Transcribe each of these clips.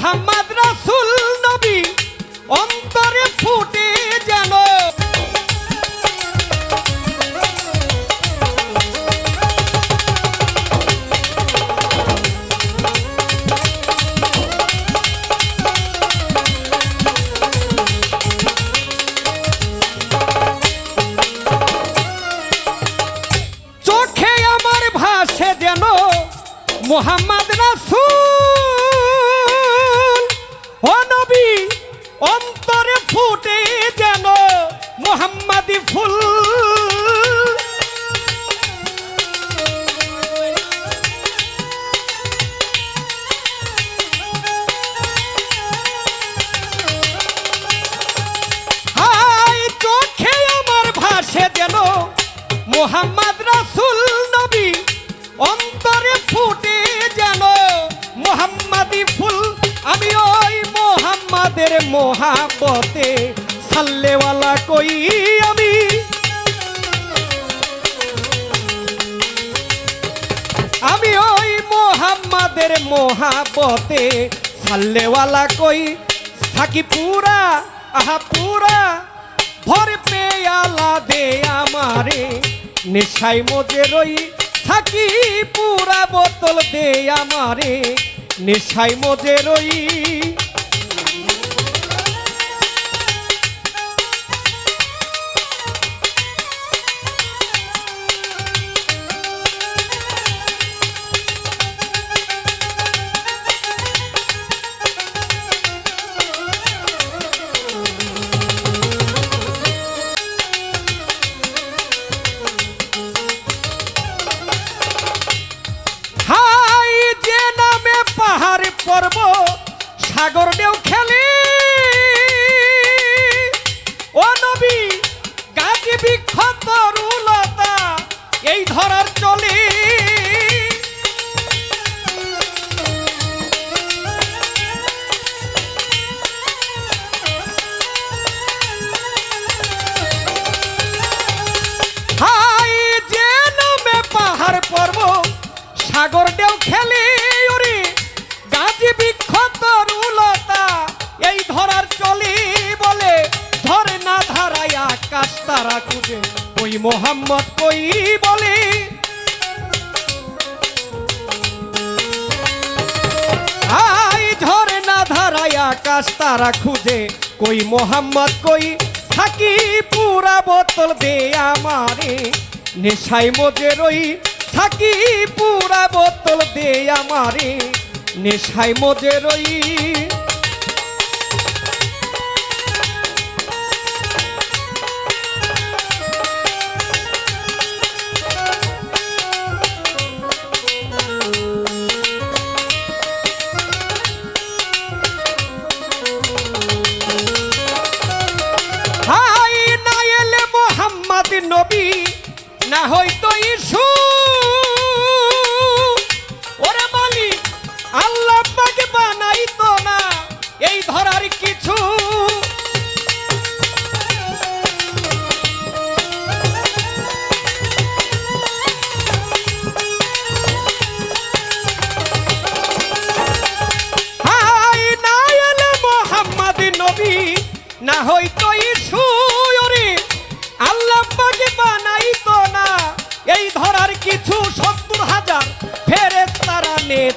মোহাম্মদ রাসুল নবী অন্তরে ফুটে যেন। মোহাম্মদ রাসুল ফুটে যেন মোহাম্মদি ফুল। মোহাম্মদ রাসুল নবী। অন্তরে ফুটে যেন মোহাম্মদি ফুল। মোহাম্মদের মোহাবতে সাল্লেওয়ালা কই আমি? আমি ওই মোহাম্মদের মোহাবতে সাল্লেওয়ালা কই? থাকি পুরা, আহা পুরা, ভর পেয়ালা দে আমারে নেশাই মজে রই, থাকি পুরা বোতল দে আমারে নেশাই মজে রই। পাহাড় সাগর ঢেউ খেলে। ও নবী গাছি বিক্ষত রুলতা, এই ধরার চলে। সাগর ঢেউ খেলে। আকাশ তারা খুঁজে। ওই মোহাম্মদ কই বলে? ঝরে না ধারায় আকাশ তারা খুঁজে। কই মোহাম্মদ কই? থাকি পুরা বোতল দে আমারে। নেশাই মজে রই, থাকি পুরা বোতল দে আমারে। নেশাই মজে রই। হইতো ইসু। ওরে মালিক আল্লাহ পাকে বানাইতো না এই ধরার কিছু। না হইতো ইসু।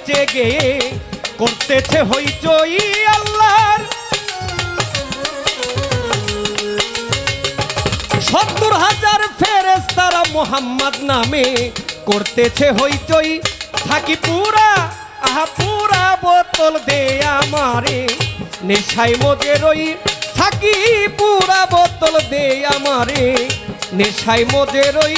নেচে গিয়ে করতেছে হইচই আল্লাহর। সত্তর হাজার ফেরেস তারা মোহাম্মদ নামে করতেছে হইচই। থাকি পুরা, আহা পুরা বোতল দে আমারে। নেশাই মজে রই, থাকি পুরা বোতল দে আমারে। নেশাই মজে রই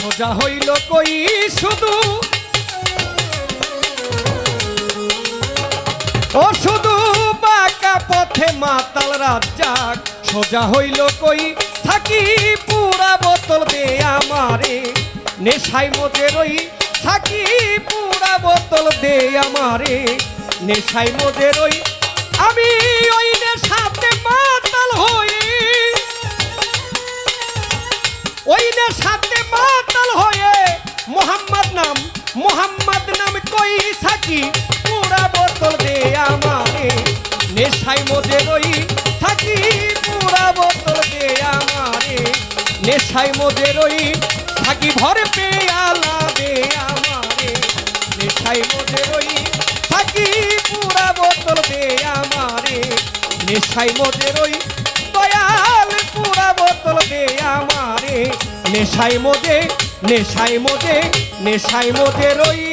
সোজা হইল কই শুধু? ও শুধু বাঁকা পথে মাতাল রাজ্জাক, সোজা হইল কই থাকি পুরা বোতল দে আমারে। নেশাই মজে রই, থাকি পুরা বোতল দে আমারে। নেশাই মজে রই, আমি ওই ওই সাথে মাতাল হয়ে মোহাম্মদ নাম মোহাম্মদ নাম কই থাকি পুরা বোতল দে আমারে নেশাই মজে রই থাকি পুরা বোতল দে আমারে। নেশাই মজে রই থাকি ভরে পেয়ালা দে আমারে। নেশাই মজে রই থাকি পুরা বোতল দে আমারে। নেশাই মজে রই নেশাই মোদে নেশাই মোদে নেশাই মোদে রই